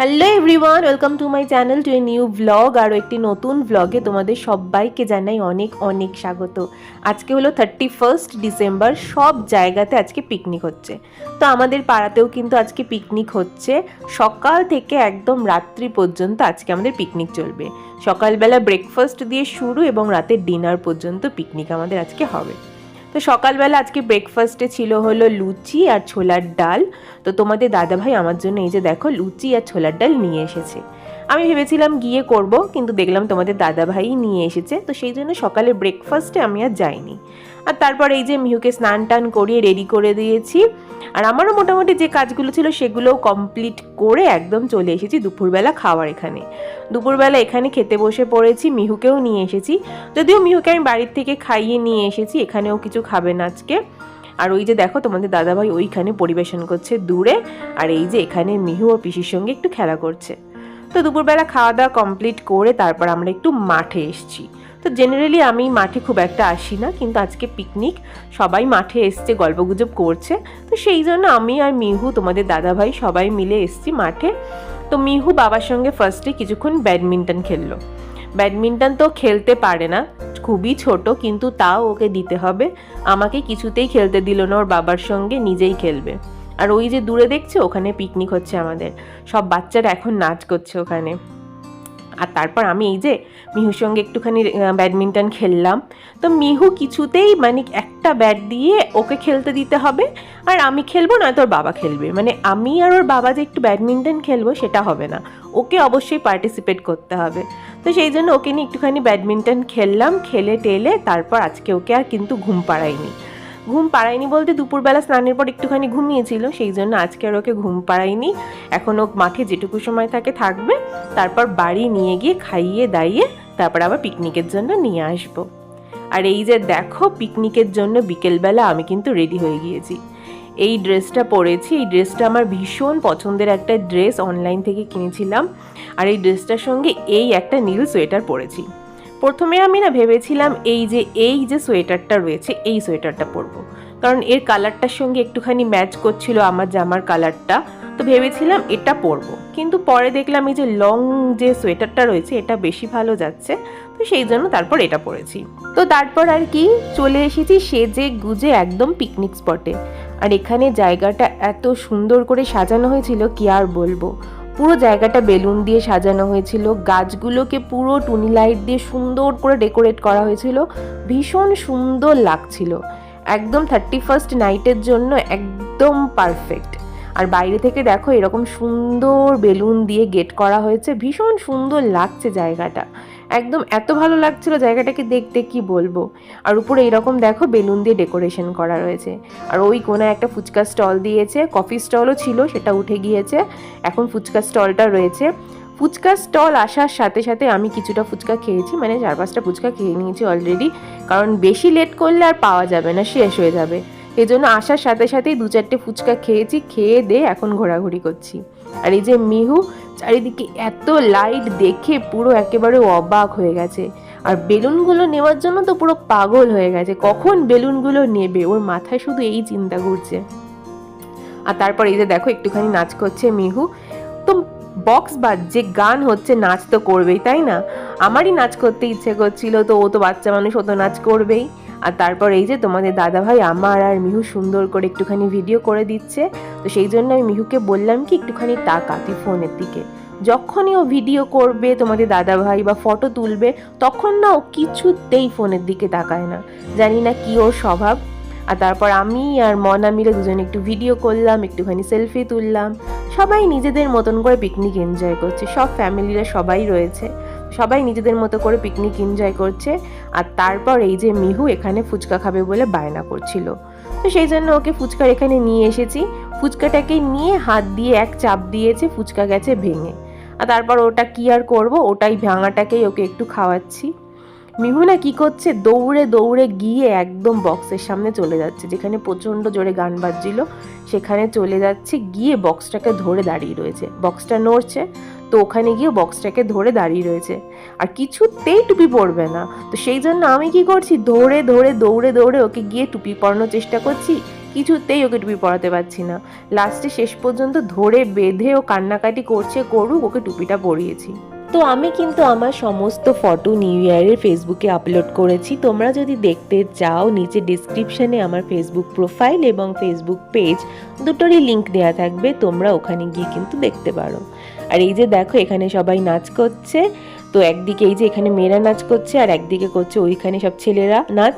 Hello everyone welcome to my channel to a new blog আরও একটি নতুন ব্লগে তোমাদের সবাইকে জানাই অনেক অনেক স্বাগত। আজকে হলো থার্টি ফার্স্ট ডিসেম্বর সব জায়গাতে আজকে পিকনিক হচ্ছে। তো আমাদের পাড়াতেও কিন্তু আজকে পিকনিক হচ্ছে। সকাল থেকে একদম রাত্রি পর্যন্ত আজকে আমাদের পিকনিক চলবে। সকালবেলা ব্রেকফাস্ট দিয়ে শুরু এবং রাতের ডিনার পর্যন্ত পিকনিক আমাদের আজকে হবে। তো সকালবেলা আজকে ব্রেকফাস্টে ছিল হলো লুচি আর ছোলার ডাল। তো তোমাদের দাদাভাই আমার জন্য এই যে দেখো, লুচি আর ছোলার ডাল নিয়ে এসেছে। আমি ভেবেছিলাম গিয়ে করব, কিন্তু দেখলাম তোমাদের দাদাভাই নিয়ে এসেছে। তো সেই জন্য সকালে ব্রেকফাস্টে আমি আর যাইনি। আর তারপর এই যে মিহুকে স্নান টান করিয়ে রেডি করে দিয়েছি। আর আমারও মোটামুটি যে কাজগুলো ছিল সেগুলোও কমপ্লিট করে একদম চলে এসেছি দুপুরবেলা খাওয়ার এখানে। দুপুরবেলা এখানে খেতে বসে পড়েছি, মিহুকেও নিয়ে এসেছি। যদিও মিহুকে আমি বাড়ির থেকে খাইয়ে নিয়ে এসেছি, এখানেও কিছু খাবে না আজকে। আর ওই যে দেখো তোমাদের দাদাভাই ওইখানে পরিবেশন করছে দূরে, আর এই যে এখানে মিহু ও পিসির সঙ্গে একটু খেলা করছে। তো দুপুরবেলা খাওয়া দাওয়া কমপ্লিট করে তারপর আমরা একটু মাঠে এসেছি। তো জেনারেলি আমি মাঠে খুব একটা আসি না, কিন্তু আজকে পিকনিক সবাই মাঠে এসছে, গল্পগুজব করছে। তো সেই জন্য আমি আর মিহু, তোমাদের দাদাভাই সবাই মিলে এসছি মাঠে। তো মিহু বাবার সঙ্গে ফার্স্টে কিছুক্ষণ ব্যাডমিন্টন খেললো। ব্যাডমিন্টন তো খেলতে পারে না, খুবই ছোট, কিন্তু তাও ওকে দিতে হবে। আমাকে কিছুতেই খেলতে দিল না, ওর বাবার সঙ্গে নিজেই খেলবে। আর ওই যে দূরে দেখছে, ওখানে পিকনিক হচ্ছে আমাদের। সব বাচ্চারা এখন নাচ করছে ওখানে। আর তারপর আমি এই যে মিহুর সঙ্গে একটুখানি ব্যাডমিন্টন খেললাম। তো মিহু কিছুতেই মানে একটা ব্যাট দিয়ে ওকে খেলতে দিতে হবে। আর আমি খেলব না তোর বাবা খেলবে। মানে আমি আর ওর বাবা যে একটু ব্যাডমিন্টন খেলব, সেটা হবে না। ওকে অবশ্যই পার্টিসিপেট করতে হবে। তো সেই জন্য ওকে নিয়ে একটুখানি ব্যাডমিন্টন খেললাম, খেলে টেলে তারপর আজকে ওকে আর কিন্তু ঘুম পাড়াইনি ঘুম পাড়ায়নি বলতে দুপুরবেলা স্নানের পর একটুখানি ঘুমিয়েছিল, সেই জন্য আজকে আর ওকে ঘুম পাড়ায়নি। এখন ও মাঠে যেটুকু সময় থাকে থাকবে, তারপর বাড়ি নিয়ে গিয়ে খাইয়ে দাইয়ে তারপর আবার পিকনিকের জন্য নিয়ে আসব। আর এই যে দেখো, পিকনিকের জন্য বিকেলবেলা আমি কিন্তু রেডি হয়ে গিয়েছি। এই ড্রেসটা পরেছি, এই ড্রেসটা আমার ভীষণ পছন্দের একটা ড্রেস অনলাইন থেকে কিনেছিলাম। আর এই ড্রেসটার সঙ্গে এই একটা নীল সোয়েটার পরেছি। প্রথমে আমি না ভেবেছিলাম এই যে এই যে সোয়েটারটা রয়েছে, এই সোয়েটারটা পরবো। কারণ এর কালারটার সঙ্গে একটুখানি ম্যাচ করছিল আমার জামার কালারটা, তো ভেবেছিলাম এটা পরবো। কিন্তু পরে দেখলাম এই যে লং যে সোয়েটারটা রয়েছে, এটা বেশি ভালো যাচ্ছে, তো সেই জন্য তারপর এটা পরেছি। তো তারপর আর কি, চলে এসেছি সেজে গুজে একদম পিকনিক স্পটে আর এখানে জায়গাটা এত সুন্দর করে সাজানো হয়েছিল, কি আর বলব? পুরো জায়গাটা বেলুন দিয়ে সাজানো হয়েছিল। গাছগুলোকে পুরো টুনি লাইট দিয়ে সুন্দর করে ডেকোরেট করা হয়েছিল। ভীষণ সুন্দর লাগছিল। একদম থার্টি ফার্স্ট নাইটের জন্য একদম পারফেক্ট। আর বাইরে থেকে দেখো এরকম সুন্দর বেলুন দিয়ে গেট করা হয়েছে। ভীষণ সুন্দর লাগছে জায়গাটা। একদম এত ভালো লাগছিল জায়গাটাকে দেখতে, কি বলব? আর উপরে এরকম দেখো বেলুন দিয়ে ডেকোরেশন করা রয়েছে। আর ওই কোনায় একটা ফুচকা স্টল দিয়েছে, কফি স্টলও ছিল, সেটা উঠে গিয়েছে। এখন ফুচকা স্টলটা রয়েছে। ফুচকা স্টল আসার সাথে সাথে আমি কিছুটা ফুচকা খেয়েছি মানে চার পাঁচটা ফুচকা খেয়ে নিয়েছি অলরেডি কারণ বেশি লেট করলে আর পাওয়া যাবে না, শেষ হয়ে যাবে। এই জন্য আসার সাথে সাথেই দু চারটে ফুচকা খেয়েছি, খেয়ে দিয়ে এখন ঘোরাঘুরি করছি। আর এই যে মিহু চারিদিকে এত লাইট দেখে পুরো একেবারে অবাক হয়ে গেছে। আর বেলুনগুলো নেওয়ার জন্য তো পুরো পাগল হয়ে গেছে। কখন বেলুনগুলো নেবে? ওর মাথায় শুধু এই চিন্তা ঘুরছে। আর তারপর এই যে দেখো, একটুখানি নাচ করছে মিহু। তো বক্স বাজছে গান হচ্ছে নাচ তো করবেই, তাই না? আমারই নাচ করতে ইচ্ছে করছিল, তো ও তো বাচ্চা মানুষ, ও তো নাচ করবেই। আর তারপর এই যে তোমাদের দাদা ভাই আমার আর মিহু সুন্দর করে একটুখানি ভিডিও করে দিচ্ছে। তো সেই জন্য আমি মিহুকে বললাম কি, একটুখানি তাকা তুই ফোনের দিকে। যখনই ও ভিডিও করবে, তোমাদের দাদা ভাই বা ফটো তুলবে, তখন না ও কিছুতেই ফোনের দিকে তাকায় না। জানি না কি ওর স্বভাব। আর তারপর আমি আর মনা মিলে দুজনে একটু ভিডিও করলাম, একটুখানি সেলফি তুললাম। সবাই নিজেদের মতন করে পিকনিক এনজয় করছে। সব ফ্যামিলিরা সবাই রয়েছে। সবাই নিজেদের মতো করে পিকনিক এনজয় করছে আর তারপর এই যে মিহু এখানে ফুচকা খাবে বলে বায়না করছিল। তো সেই জন্য ওকে ফুচকার এখানে নিয়ে এসেছি। ফুচকাটাকে নিয়ে হাত দিয়ে এক চাপ দিয়েছে, ফুচকা গেছে ভেঙে। আর তারপর ওটা কি আর করব? ওটাই ভাঙাটাকেই ওকে একটু খাওয়াচ্ছি। মিহু না কী করছে? দৌড়ে দৌড়ে গিয়ে একদম বক্সের সামনে চলে যাচ্ছে, যেখানে প্রচণ্ড জোরে গান বাজছিল। সেখানে চলে যাচ্ছে, গিয়ে বক্সটাকে ধরে দাঁড়িয়ে রয়েছে। বক্সটা নড়ছে তো ওখানে গিয়ে বক্সটাকে ধরে দাঁড়িয়ে রয়েছে। আর কিছুতেই টুপি পরবে না। তো সেই জন্য আমি কি করছি? ধরে ধরে, দৌড়ে দৌড়ে ওকে গিয়ে টুপি পরানোর চেষ্টা করছি। কিছুতেই ওকে টুপি পরাতে পারছি না। লাস্টে শেষ পর্যন্ত ধরে বেঁধে ও কান্নাকাটি করছে, করুক, ওকে টুপিটা পরিয়েছি। তো আমি কিন্তু আমার সমস্ত ফটো নিউ ইয়ারের ফেসবুকে আপলোড করেছি। তোমরা যদি দেখতে চাও, নিচে ডিসক্রিপশানে আমার ফেসবুক প্রোফাইল এবং ফেসবুক পেজ দুটোরই লিংক দেওয়া থাকবে। তোমরা ওখানে গিয়ে কিন্তু দেখতে পারো। আর এই যে দেখো, এখানে সবাই নাচ করছে। তো একদিকে এই যে এখানে মেয়েরা নাচ করছে, আর একদিকে করছে ওইখানে সব ছেলেরা নাচ।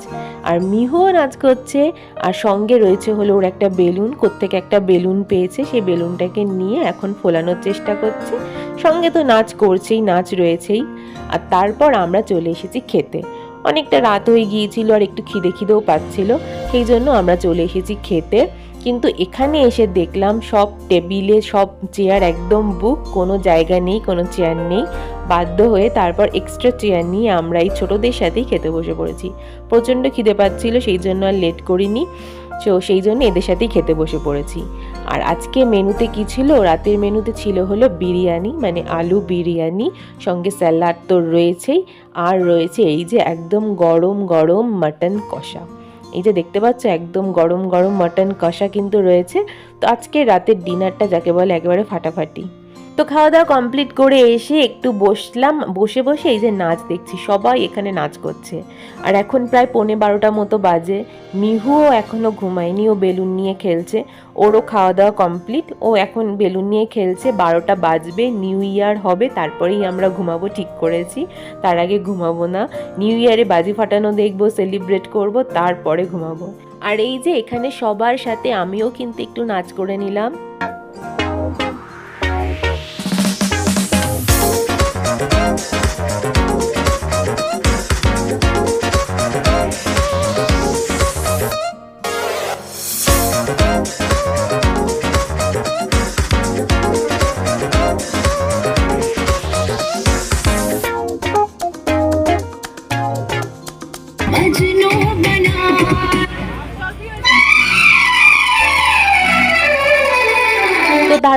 আর মিহুও নাচ করছে, আর সঙ্গে রয়েছে হলো ওর একটা বেলুন, কোত্থেকে একটা বেলুন পেয়েছে, সেই বেলুনটাকে নিয়ে এখন ফোলানোর চেষ্টা করছে। সঙ্গে তো নাচ করছেই, নাচ রয়েছেই। আর তারপর আমরা চলে এসেছি খেতে। অনেকটা রাত হয়ে গিয়েছিল আর একটু খিদে খিদেও পাচ্ছিল, সেই জন্য আমরা চলে এসেছি খেতে। কিন্তু এখানে এসে দেখলাম সব টেবিলে, সব চেয়ার একদম বুক কোনো জায়গা নেই, কোনো চেয়ার নেই। বাধ্য হয়ে তারপর এক্সট্রা চেয়ার নিয়ে আমরা এই ছোটোদের সাথেই খেতে বসে পড়েছি। প্রচণ্ড খিদে পাচ্ছিল, সেই জন্য আর লেট করিনি। তো সেই জন্য এদের সাথেই খেতে বসে পড়েছি। আর আজকে মেনুতে কি ছিল? রাতের মেনুতে ছিল হলো বিরিয়ানি মানে আলু বিরিয়ানি, সঙ্গে স্যালাড তো রয়েছেই। আর রয়েছে এই যে একদম গরম গরম মাটন কষা। এই যে দেখতে পাচ্ছ, একদম গরম গরম মাটন কষা কিন্তু রয়েছে। তো আজকে রাতের ডিনারটা যাকে বলে একেবারে ফাটাফাটি। তো খাওয়া দাওয়া কমপ্লিট করে এসে একটু বসলাম। বসে বসে এই যে নাচ দেখছি, সবাই এখানে নাচ করছে। আর এখন প্রায় পৌনে বারোটা মতো বাজে। মিহুও এখনও ঘুমায়নি, ও বেলুন নিয়ে খেলছে। ওরও খাওয়া দাওয়া কমপ্লিট ও এখন বেলুন নিয়ে খেলছে, বারোটা বাজবে নিউ ইয়ার হবে, তারপরেই আমরা ঘুমাবো, ঠিক করেছি। তার আগে ঘুমাবো না। নিউ ইয়ারে বাজি ফাটানো দেখব সেলিব্রেট করব, তারপরে ঘুমাবো। আর এই যে এখানে সবার সাথে আমিও কিন্তু একটু নাচ করে নিলাম।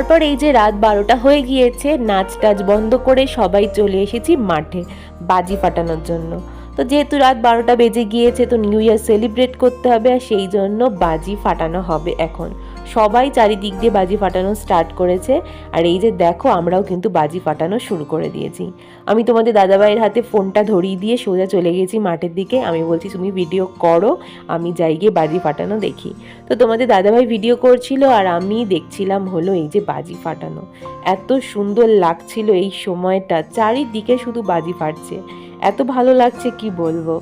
তারপর এই যে রাত বারোটা হয়ে গিয়েছে, নাচ টাচ বন্ধ করে সবাই চলে এসেছি মাঠে বাজি ফাটানোর জন্য। তো যেহেতু রাত বারোটা বেজে গিয়েছে, তো নিউ ইয়ার সেলিব্রেট করতে হবে আর সেই জন্য বাজি ফাটানো হবে এখন। সবাই চারিদিক দিয়ে বাজি ফাটানো স্টার্ট করেছে। আর এই যে দেখো, আমরাও কিন্তু বাজি ফাটানো শুরু করে দিয়েছি। আমি তোমাদের দাদাভাইয়ের হাতে ফোনটা ধরিয়ে দিয়ে সোজা চলে গেছি মাঠের দিকে। আমি বলছি, তুমি ভিডিও করো, আমি যাই গিয়ে বাজি ফাটানো দেখি। তো তোমাদের দাদাভাই ভিডিও করছিল আর আমি দেখছিলাম হলো এই যে বাজি ফাটানো। এত সুন্দর লাগছিল এই সময়টা। চারিদিকে শুধু বাজি ফাটছে। এত ভালো লাগছে, কি বলব?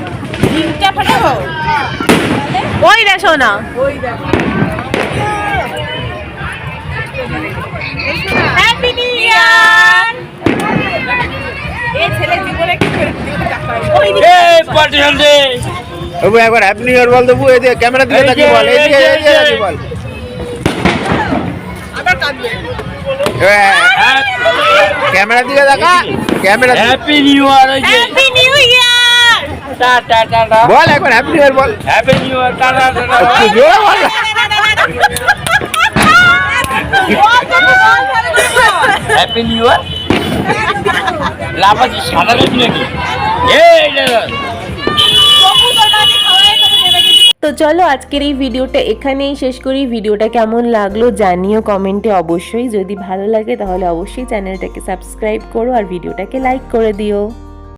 ওই দেখো না। হ্যাপি নিউ ইয়ার পার্টি চলছে বাবু একবার হ্যাপি নিউ ইয়ার বল দেবু এই যে ক্যামেরা দিকে এই তাকিয়ে বল এই যে এই এই বল। ক্যামেরা দিকে দেখা ক্যামেরা হ্যাপি নিউ ইয়ার বল একবার হ্যাপি নিউ ইয়ার বল। হ্যাপি নিউ ইয়ার টা টা টা টা। একটু জোরে বল? হ্যাপি নিউ ইয়ার লাফাচ্ছি সাদা নাকি? এই তো চলো আজকের এই ভিডিওটা এখানেই শেষ করি। ভিডিওটা কেমন লাগল জানিও কমেন্টে অবশ্যই। যদি ভালো লাগে তাহলে অবশ্যই চ্যানেলটাকে সাবস্ক্রাইব করো আর ভিডিওটাকে লাইক করে দিও।